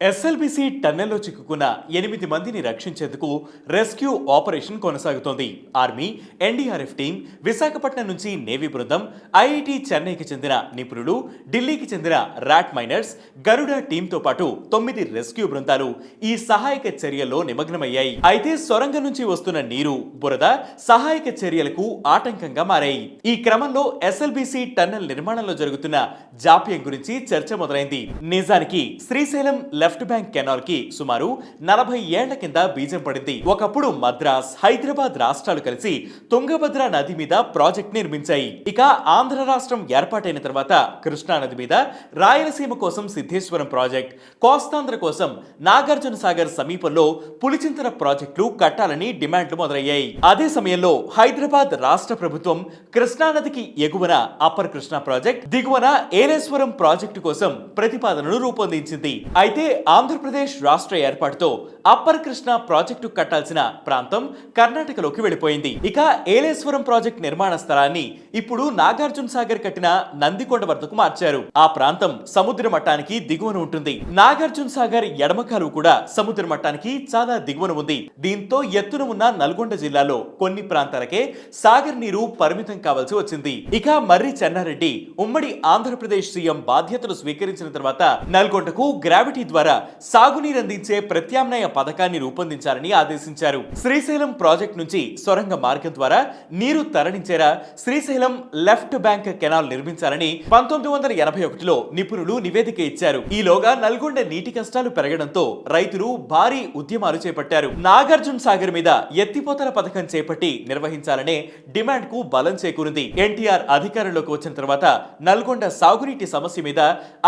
SLBC టన్నెల్లో చిక్కుకున్న ఎనిమిది మందిని రక్షించేందుకు రెస్క్యూ ఆపరేషన్ కొనసాగుతోంది. ఆర్మీ ఎన్డీఆర్ఎఫ్ టీం విశాఖపట్నం నుంచి నేవీ బృందం ఐఐటి చెన్నైకి చెందిన నిపుణులు ఢిల్లీకి చెందిన ర్యాట్ మైనర్స్ గరుడ టీంతో పాటు తొమ్మిది రెస్క్యూ బృందాలు ఈ సహాయక చర్యల్లో నిమగ్నమయ్యాయి. అయితే సొరంగం నుంచి వస్తున్న నీరు బురద సహాయక చర్యలకు ఆటంకంగా మారాయి. ఈ క్రమంలో ఎస్ఎల్బిసి టన్నెల్ నిర్మాణంలో జరుగుతున్న జాప్యం గురించి చర్చ మొదలైంది. నిజానికి శ్రీశైలం లెఫ్ట్ బ్యాంక్ కెనాల్కి సుమారు నలభై ఏళ్ళ కింద బీజం పడింది. ఒకప్పుడు మద్రాస్ హైదరాబాద్ రాష్ట్రాలు కలిసి తుంగభద్ర నది మీద ప్రాజెక్ట్ నిర్మించాయి. ఇక ఆంధ్ర రాష్ట్రం ఏర్పాటైన తర్వాత కృష్ణా నది మీద రాయలసీమ కోసం సిద్ధేశ్వరం ప్రాజెక్ట్ కోస్తాంధ్ర కోసం నాగార్జున సాగర్ సమీపంలో పులిచింతల ప్రాజెక్టులు కట్టాలని డిమాండ్లు మొదలయ్యాయి. అదే సమయంలో హైదరాబాద్ రాష్ట్ర ప్రభుత్వం కృష్ణానదికి ఎగువన అప్పర్ కృష్ణా ప్రాజెక్ట్ దిగువన ఏలేశ్వరం ప్రాజెక్టు కోసం ప్రతిపాదనలు రూపొందించింది. అయితే ఆంధ్రప్రదేశ్ రాష్ట్ర ఏర్పాటుతో అప్పర్ కృష్ణ ప్రాజెక్టు కట్టాల్సిన ప్రాంతం కర్ణాటకలోకి వెళ్ళిపోయింది. ఇక ఏలేశ్వరం ప్రాజెక్ట్ నిర్మాణ స్థలాన్ని ఇప్పుడు నాగార్జున సాగర్ కట్టిన నందికొండ వద్దకు మార్చారు. ఆ ప్రాంతం సముద్ర మట్టానికి దిగువన ఉంటుంది. నాగార్జున సాగర్ ఎడమ కాలువ కూడా సముద్ర మట్టానికి చాలా దిగువన ఉంది. దీంతో ఎత్తున ఉన్న నల్గొండ జిల్లాలో కొన్ని ప్రాంతాలకే సాగర్ నీరు పరిమితం కావాల్సి వచ్చింది. ఇక మర్రి చెన్నారెడ్డి ఉమ్మడి ఆంధ్రప్రదేశ్ సీఎం బాధ్యతలు స్వీకరించిన తర్వాత నల్గొండకు గ్రావిటీ ద్వారా సాగునీరు అందించే ప్రత్యామ్నాయ పథకాన్ని రూపొందించాలని ఆదేశించారు. శ్రీశైలం ప్రాజెక్ట్ నుంచి సొరంగ మార్గం ద్వారా నీరు తరలించేలా శ్రీశైలం లెఫ్ట్ బ్యాంక్ కెనాల్ నిర్మించాలని పంతొమ్మిది వందల ఎనభై ఒకటిలో నిపుణులు నివేదిక ఇచ్చారు. ఈలోగా నల్గొండ నీటి కష్టాలు పెరగడంతో రైతులు భారీ ఉద్యమాలు చేపట్టారు. నాగార్జున సాగర్ మీద ఎత్తిపోతల పథకం చేపట్టి నిర్వహించాలనే డిమాండ్కు బలం చేకూరింది. ఎన్టీఆర్ అధికారంలోకి వచ్చిన తర్వాత నల్గొండ సాగునీటి సమస్య మీద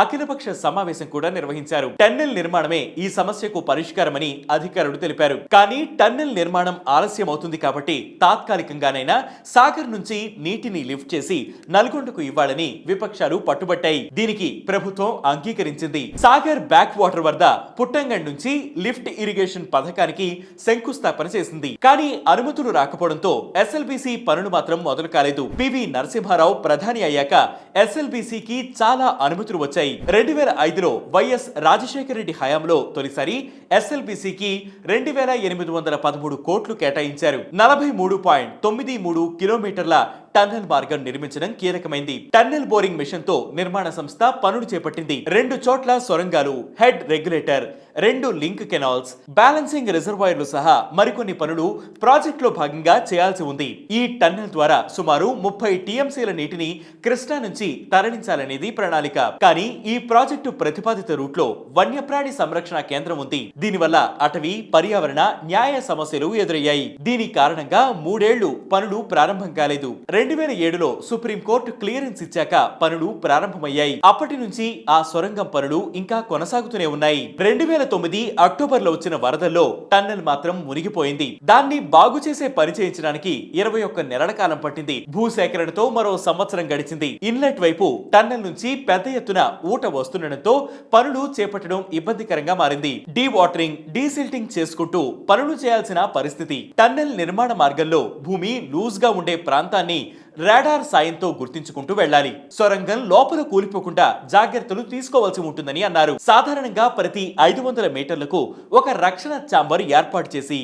అఖిలపక్ష సమావేశం కూడా నిర్వహించారు. టెన్నెల్ నిర్మాణమే ఈ సమస్యకు పరిష్కారమని అధికారులు తెలిపారు. కానీ టన్నెల్ నిర్మాణం ఆలస్యం అవుతుంది కాబట్టి తాత్కాలికంగానైనా సాగర్ నుంచి నీటిని లిఫ్ట్ చేసి నల్గొండకు ఇవ్వాలని విపక్షాలు పట్టుబట్టాయి. దీనికి ప్రభుత్వం అంగీకరించింది. సాగర్ బ్యాక్ వాటర్ వద్ద పుట్టంగండ్ నుంచి లిఫ్ట్ ఇరిగేషన్ పథకానికి శంకుస్థాపన చేసింది. కానీ అనుమతులు రాకపోవడంతో ఎస్ఎల్బిసి పనులు మాత్రం మొదలు కాలేదు. పివి నరసింహారావు ప్రధాని అయ్యాక ఎస్ఎల్బిసికి చాలా అనుమతులు వచ్చాయి. రెండు వేల ఐదులో వైఎస్ రాజశేఖర రెడ్డి హయాంలో తొలిసారి ఎస్ఎల్బిసికి రెండు వేల ఎనిమిది వందల పదమూడు కోట్లు కేటాయించారు. నలభై మూడు పాయింట్ తొమ్మిది మూడు కిలోమీటర్ల టన్నెల్ మార్గం నిర్మించడం కీలకమైంది. టన్నెల్ బోరింగ్ మిషన్తో నిర్మాణ సంస్థ పనులు చేపట్టింది. రెండు చోట్ల సొరంగాలు. హెడ్ రెగ్యులేటర్ రెండు లింక్ కెనాల్స్ బ్యాలెన్సింగ్ రిజర్వాయర్లు సహా మరికొన్ని పనులు ప్రాజెక్ట్లో భాగంగా చేయాల్సి ఉంది. ఈ టన్నెల్ ద్వారా సుమారు ముప్పై టీఎంసీల నీటిని కృష్ణా నుంచి తరలించాలనేది ప్రణాళిక. కానీ ఈ ప్రాజెక్టు ప్రతిపాదిత రూట్లో వన్యప్రాణి సంరక్షణ కేంద్రం ఉంది. దీనివల్ల అటవీ పర్యావరణ న్యాయ సమస్యలు ఎదురయ్యాయి. దీని కారణంగా మూడేళ్ళు పనులు ప్రారంభం కాలేదు. రెండు వేల ఏడులో సుప్రీంకోర్టు క్లియరెన్స్ ఇచ్చాక పనులు ప్రారంభమయ్యాయి. అప్పటి నుంచి ఆ సొరంగం పనులు ఇంకా కొనసాగుతూనే ఉన్నాయి. రెండు వేల తొమ్మిది అక్టోబర్లో వచ్చిన వరదల్లో టన్నెల్ మాత్రం మునిగిపోయింది. దాన్ని బాగు చేసే పని చేయించడానికి ఇరవై ఒక్క నెలల కాలం పట్టింది. భూసేకరణతో మరో సంవత్సరం గడిచింది. ఇన్లెట్ వైపు టన్నెల్ నుంచి పెద్ద ఎత్తున ఊట వస్తుండటంతో పనులు చేపట్టడం ఇబ్బందికరంగా మారింది. డీ వాటరింగ్ డీసిల్టింగ్ చేసుకుంటూ పనులు చేయాల్సిన పరిస్థితి. టన్నెల్ నిర్మాణ మార్గంలో భూమి లూజ్గా ఉండే ప్రాంతాన్ని రాడార్ సాయంతో గుర్తించుకుంటూ వెళ్ళాలి. సొరంగం లోపల కూలిపోకుండా జాగ్రత్తలు తీసుకోవాల్సి ఉంటుందని అన్నారు. సాధారణంగా ప్రతి ఐదు వందల మీటర్లకు ఒక రక్షణ చాంబర్ ఏర్పాటు చేసి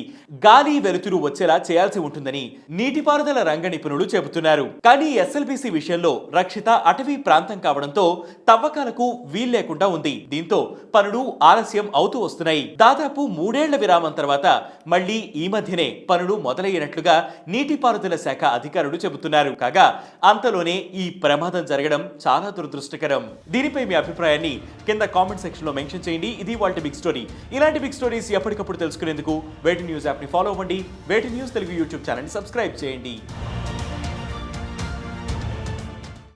గాలి వెలుతురు వచ్చేలా చేయాల్సి ఉంటుందని నీటిపారుదల రంగ నిపుణులు చెబుతున్నారు. కానీ ఎస్ఎల్బిసి విషయంలో రక్షిత అటవీ ప్రాంతం కావడంతో తవ్వకాలకు వీల్లేకుండా ఉంది. దీంతో పనులు ఆలస్యం అవుతూ వస్తున్నాయి. దాదాపు మూడేళ్ళ విరామం తర్వాత మళ్ళీ ఈ మధ్యనే పనులు మొదలయ్యినట్లుగా నీటిపారుదల శాఖ అధికారులు చెబుతున్నారు. కాగా అంతలోనే ఈ ప్రమాదం జరగడం చాలా దురదృష్టకరం. దీనిపై మీ అభిప్రాయాన్ని కింద కామెంట్ సెక్షన్లో మెన్షన్ చేయండి. ఇది వాళ్ళ బిగ్ స్టోరీ. ఇలాంటి బిగ్ స్టోరీస్ ఎప్పటికప్పుడు తెలుసుకునేందుకు వేటి న్యూస్ యాప్ని ఫాలో అవ్వండి. Way two news Telugu YouTube channel subscribe చేయండి.